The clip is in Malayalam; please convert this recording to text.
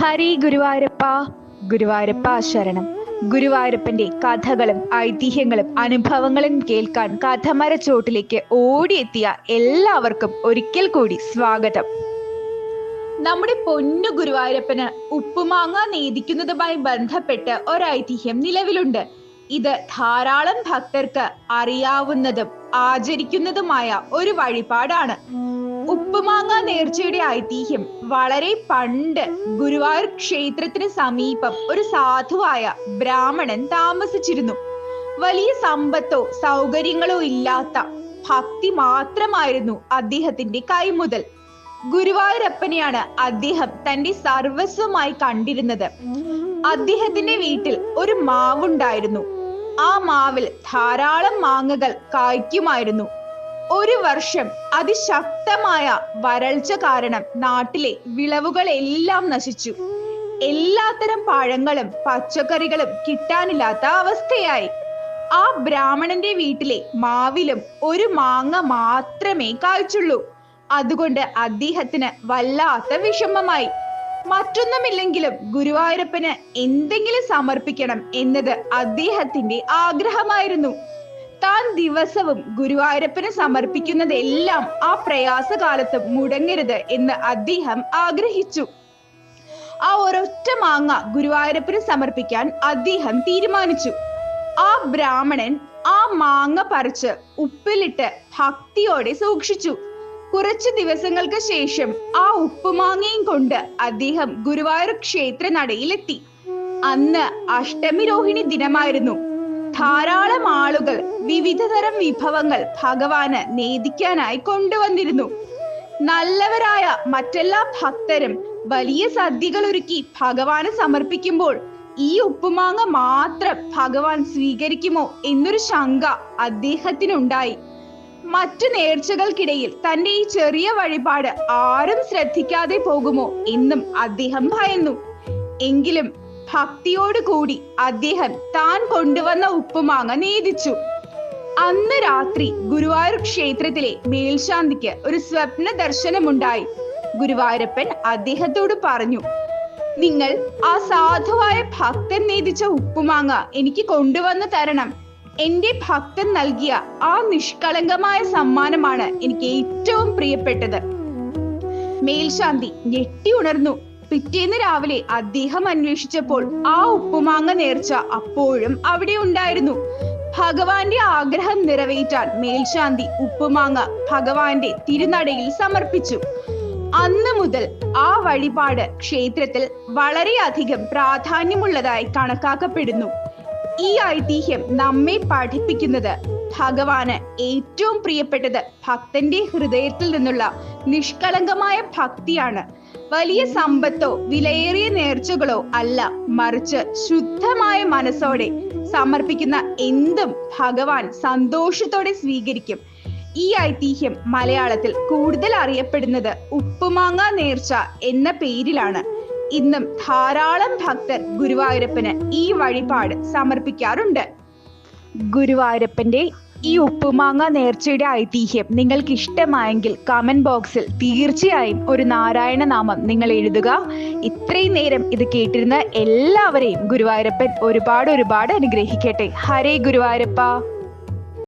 ഹരി ഗുരുവായൂരപ്പ ഗുരുവായൂരപ്പ ശരണം. ഗുരുവായൂരപ്പന്റെ കഥകളും ഐതിഹ്യങ്ങളും അനുഭവങ്ങളും കേൾക്കാൻ കഥമരച്ചോട്ടിലേക്ക് ഓടിയെത്തിയ എല്ലാവർക്കും ഒരിക്കൽ കൂടി സ്വാഗതം. നമ്മുടെ പൊന്നു ഗുരുവായൂരപ്പന് ഉപ്പുമാങ്ങ നീതിക്കുന്നതുമായി ബന്ധപ്പെട്ട് ഒരൈതിഹ്യം നിലവിലുണ്ട്. ഇത് ധാരാളം ഭക്തർക്ക് അറിയാവുന്നതും ആചരിക്കുന്നതുമായ ഒരു വഴിപാടാണ്. ഉപ്പുമാങ്ങ നേർച്ചയുടെ ഐതിഹ്യം. വളരെ പണ്ട് ഗുരുവായൂർ ക്ഷേത്രത്തിന് സമീപം ഒരു സാധുവായ ബ്രാഹ്മണൻ താമസിച്ചിരുന്നു. വലിയ സമ്പത്തോ സൗകര്യങ്ങളോ ഇല്ലാത്ത ഭക്തി മാത്രമായിരുന്നു അദ്ദേഹത്തിന്റെ കൈമുതൽ ഗുരുവായൂരപ്പനെയാണ് അദ്ദേഹം തന്റെ സർവസ്വമായി കണ്ടിരുന്നത്. അദ്ദേഹത്തിന്റെ വീട്ടിൽ ഒരു മാവുണ്ടായിരുന്നു. ആ മാവിൽ ധാരാളം മാങ്ങകൾ കായ്ക്കുമായിരുന്നു. ഒരു വർഷം അതിശക്തമായ വരൾച്ച കാരണം നാട്ടിലെ വിളവുകളെല്ലാം നശിച്ചു. എല്ലാത്തരം പഴങ്ങളും പച്ചക്കറികളും കിട്ടാനില്ലാത്ത അവസ്ഥയായി. ആ ബ്രാഹ്മണന്റെ വീട്ടിലെ മാവിലും ഒരു മാങ്ങ മാത്രമേ കായ്ച്ചുള്ളൂ. അതുകൊണ്ട് അദ്ദേഹത്തിന് വല്ലാത്ത വിഷമമായി. മറ്റൊന്നുമില്ലെങ്കിലും ഗുരുവായൂരപ്പന് എന്തെങ്കിലും സമർപ്പിക്കണം എന്നത് അദ്ദേഹത്തിന്റെ ആഗ്രഹമായിരുന്നു. താൻ ദിവസവും ഗുരുവായൂരപ്പന് സമർപ്പിക്കുന്നതെല്ലാം ആ പ്രയാസകാലത്ത് മുടങ്ങരുത് എന്ന് അദ്ദേഹം ആഗ്രഹിച്ചു. ആ ഒരൊറ്റ മാങ്ങ ഗുരുവായൂരപ്പന് സമർപ്പിക്കാൻ അദ്ദേഹം തീരുമാനിച്ചു. ആ ബ്രാഹ്മണൻ ആ മാങ്ങ പറിച്ച് ഉപ്പിലിട്ട് ഭക്തിയോടെ സൂക്ഷിച്ചു. കുറച്ചു ദിവസങ്ങൾക്ക് ശേഷം ആ ഉപ്പുമാങ്ങയും കൊണ്ട് അദ്ദേഹം ഗുരുവായൂർ ക്ഷേത്ര നടയിലെത്തി അന്ന് അഷ്ടമി രോഹിണി ദിനമായിരുന്നു. ധാരാളം ആളുകൾ വിവിധതരം വിഭവങ്ങൾ ഭഗവാന് നേദിക്കാനായി കൊണ്ടുവന്നിരുന്നു. നല്ലവരായ മറ്റെല്ലാ ഭക്തരും വലിയ സദ്യകൾ ഒരുക്കി ഭഗവാന് സമർപ്പിക്കുമ്പോൾ ഈ ഉപ്പുമാങ്ങ മാത്രം ഭഗവാൻ സ്വീകരിക്കുമോ എന്നൊരു ശങ്ക അദ്ദേഹത്തിനുണ്ടായി. മറ്റു നേർച്ചകൾക്കിടയിൽ തന്റെ ഈ ചെറിയ വഴിപാട് ആരും ശ്രദ്ധിക്കാതെ പോകുമോ എന്നും അദ്ദേഹം ഭയന്നു. എങ്കിലും ഭക്തിയോട് കൂടി അദ്ദേഹം താൻ കൊണ്ടുവന്ന ഉപ്പുമാങ്ങ നേദിച്ചു അന്ന് രാത്രി ഗുരുവായൂർ ക്ഷേത്രത്തിലെ മേൽശാന്തിക്ക് ഒരു സ്വപ്ന ദർശനമുണ്ടായി. ഗുരുവായൂരപ്പൻ അദ്ദേഹത്തോട് പറഞ്ഞു നിങ്ങൾ ആ സാധുവായ ഭക്തൻ നീതിച്ച ഉപ്പുമാങ്ങ എനിക്ക് കൊണ്ടുവന്ന് തരണം. എന്റെ ഭക്തൻ നൽകിയ ആ നിഷ്കളങ്കമായ സമ്മാനമാണ് എനിക്ക് ഏറ്റവും പ്രിയപ്പെട്ടത്. മേൽശാന്തി ഞെട്ടി ഉണർന്നു. പിറ്റേന്ന് രാവിലെ അദ്ദേഹം അന്വേഷിച്ചപ്പോൾ ആ ഉപ്പുമാങ്ങ നേർച്ച അപ്പോഴും അവിടെ ഉണ്ടായിരുന്നു. ഭഗവാന്റെ ആഗ്രഹം നിറവേറ്റാൻ മേൽശാന്തി ഉപ്പുമാങ്ങ ഭഗവാന്റെ തിരുനടയിൽ സമർപ്പിച്ചു. അന്ന് മുതൽ ആ വഴിപാട് ക്ഷേത്രത്തിൽ വളരെയധികം പ്രാധാന്യമുള്ളതായി കണക്കാക്കപ്പെടുന്നു. ഈ ഐതിഹ്യം നമ്മെ പഠിപ്പിക്കുന്നത് ഭഗവാന് ഏറ്റവും പ്രിയപ്പെട്ടത് ഭക്തന്റെ ഹൃദയത്തിൽ നിന്നുള്ള നിഷ്കളങ്കമായ ഭക്തിയാണ്. വലിയ സമ്പത്തോ വിലയേറിയ നേർച്ചകളോ അല്ല മറിച്ച് ശുദ്ധമായ മനസ്സോടെ സമർപ്പിക്കുന്ന എന്തും ഭഗവാൻ സന്തോഷത്തോടെ സ്വീകരിക്കും. ഈ ഐതിഹ്യം മലയാളത്തിൽ കൂടുതൽ അറിയപ്പെടുന്നത് ഉപ്പുമാങ്ങ നേർച്ച എന്ന പേരിലാണ്. ഇന്നും ധാരാളം ഭക്തർ ഗുരുവായൂരപ്പന് ഈ വഴിപാട് സമർപ്പിക്കാറുണ്ട്. ഗുരുവായൂരപ്പന്റെ ഈ ഉപ്പുമാങ്ങ നേർച്ചയുടെ ഐതിഹ്യം നിങ്ങൾക്ക് ഇഷ്ടമായെങ്കിൽ കമന്റ് ബോക്സിൽ തീർച്ചയായും ഒരു നാരായണ നാമം നിങ്ങൾ എഴുതുക. ഇത്രയും നേരം ഇത് കേട്ടിരുന്ന എല്ലാവരെയും ഗുരുവായൂരപ്പൻ ഒരുപാട് ഒരുപാട് അനുഗ്രഹിക്കട്ടെ. ഹരേ ഗുരുവായൂരപ്പ.